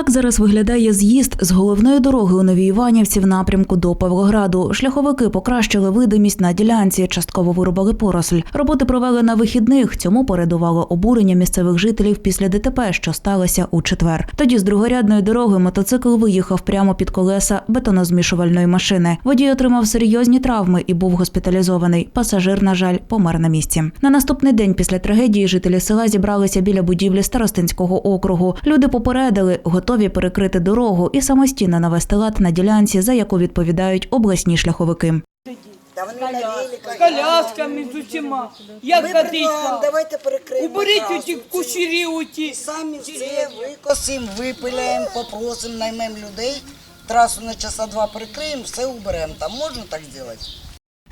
Так зараз виглядає з'їзд з головної дороги у Новій Іванівці в напрямку до Павлограду. Шляховики покращили видимість на ділянці, частково вирубали поросль. Роботи провели на вихідних. Цьому передувало обурення місцевих жителів після ДТП, що сталося у четвер. Тоді з другорядної дороги мотоцикл виїхав прямо під колеса бетонозмішувальної машини. Водій отримав серйозні травми і був госпіталізований. Пасажир, на жаль, помер на місці. На наступний день після трагедії жителі села зібралися біля будівлі старостинського округу. Люди попередили, готові перекрити дорогу і самостійно навести лад на ділянці, за яку відповідають обласні шляховики. Та вони. З колясками, з усіма. Як ходить давайте перекриємо. Уберіть трасу оті оті. Самі все викосимо, випиляємо, попросимо, наймемо людей. Трасу на часа два перекриємо, все уберемо. Там можна так зробити?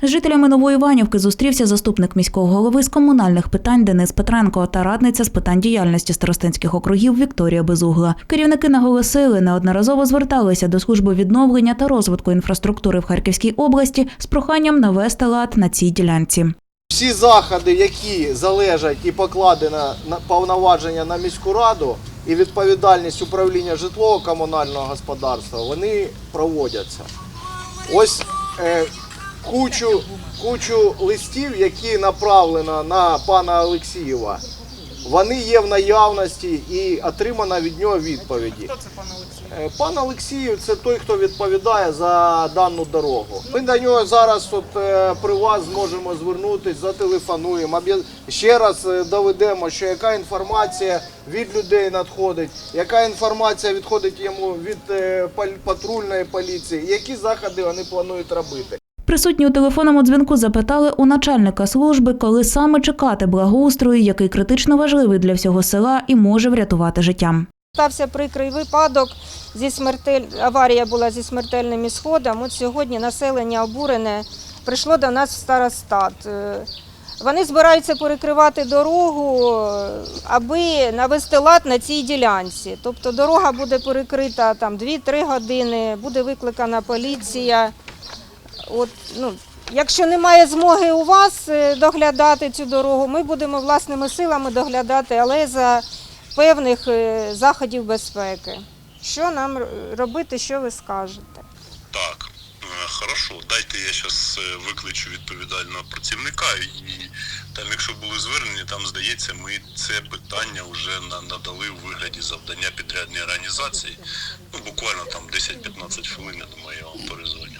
З жителями Новоіванівки зустрівся заступник міського голови з комунальних питань Денис Петренко та радниця з питань діяльності старостинських округів Вікторія Безугла. Керівники наголосили, неодноразово зверталися до служби відновлення та розвитку інфраструктури в Харківській області з проханням навести лад на цій ділянці. Всі заходи, які залежать і покладено на повноваження на міську раду і відповідальність управління житлово-комунального господарства, вони проводяться. Ось е, кучу, кучу листів, які направлено на пана Олексієва. Вони є в наявності і отримано від нього відповіді. Хто це пан Олексій? Пан Олексіїв це той, хто відповідає за дану дорогу. Ми до нього зараз от, е, при вас зможемо звернутися, зателефонуємо. Ще раз е, доведемо, що яка інформація від людей надходить, яка інформація відходить йому від е, патрульної поліції, які заходи вони планують робити. Присутні у телефонному дзвінку запитали у начальника служби, коли саме чекати благоустрою, який критично важливий для всього села і може врятувати життя. Стався прикрий випадок. Зі смертель... Аварія була зі смертельним ісходом. От сьогодні населення обурене прийшло до нас в старостат. Е, Вони збираються перекривати дорогу, е, аби навести лад на цій ділянці. Тобто дорога буде перекрита там 2-3 години, буде викликана поліція. От, ну, якщо немає змоги у вас е, доглядати цю дорогу, ми будемо власними силами доглядати, але за певних е, заходів безпеки. Що нам робити, що ви скажете? Так, е, хорошо. Дайте я зараз викличу відповідального працівника і там, якщо були звернені, там здається, ми це питання вже надали у вигляді завдання підрядній організації. Ну, буквально там 10-15 хвилин, я думаю, я вам перезвоню.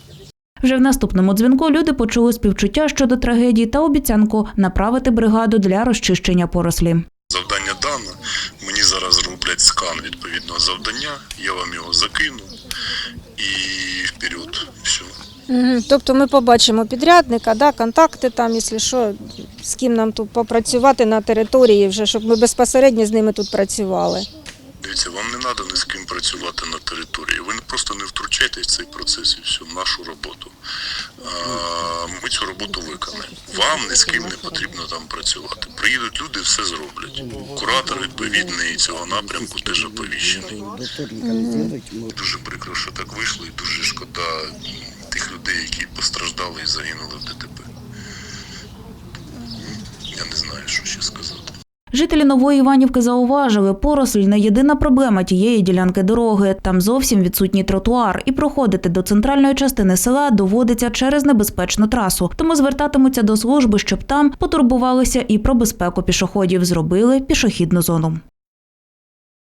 Вже в наступному дзвінку люди почули співчуття щодо трагедії та обіцянку направити бригаду для розчищення порослі. Завдання дано. Мені зараз роблять скан відповідного завдання, я вам його закину і вперед. Все. Тобто ми побачимо підрядника, да, контакти там, якщо що, з ким нам тут попрацювати на території, вже, щоб ми безпосередньо з ними тут працювали. Дивіться, вам не треба ні з ким працювати на території. Ви просто не втручайтесь в цей процес і всю нашу роботу. Ми цю роботу виконаємо. Вам ні з ким не потрібно там працювати. Приїдуть люди, все зроблять. Куратор відповідний цього напрямку теж оповіщений. Дуже прикро, що так вийшло, і дуже шкода тих людей, які постраждали і загинули в ДТП. Я не знаю, що ще сказати. Жителі Нової Іванівки зауважили, поросль не єдина проблема тієї ділянки дороги. Там зовсім відсутній тротуар, і проходити до центральної частини села доводиться через небезпечну трасу. Тому звертатимуться до служби, щоб там потурбувалися і про безпеку пішоходів, зробили пішохідну зону.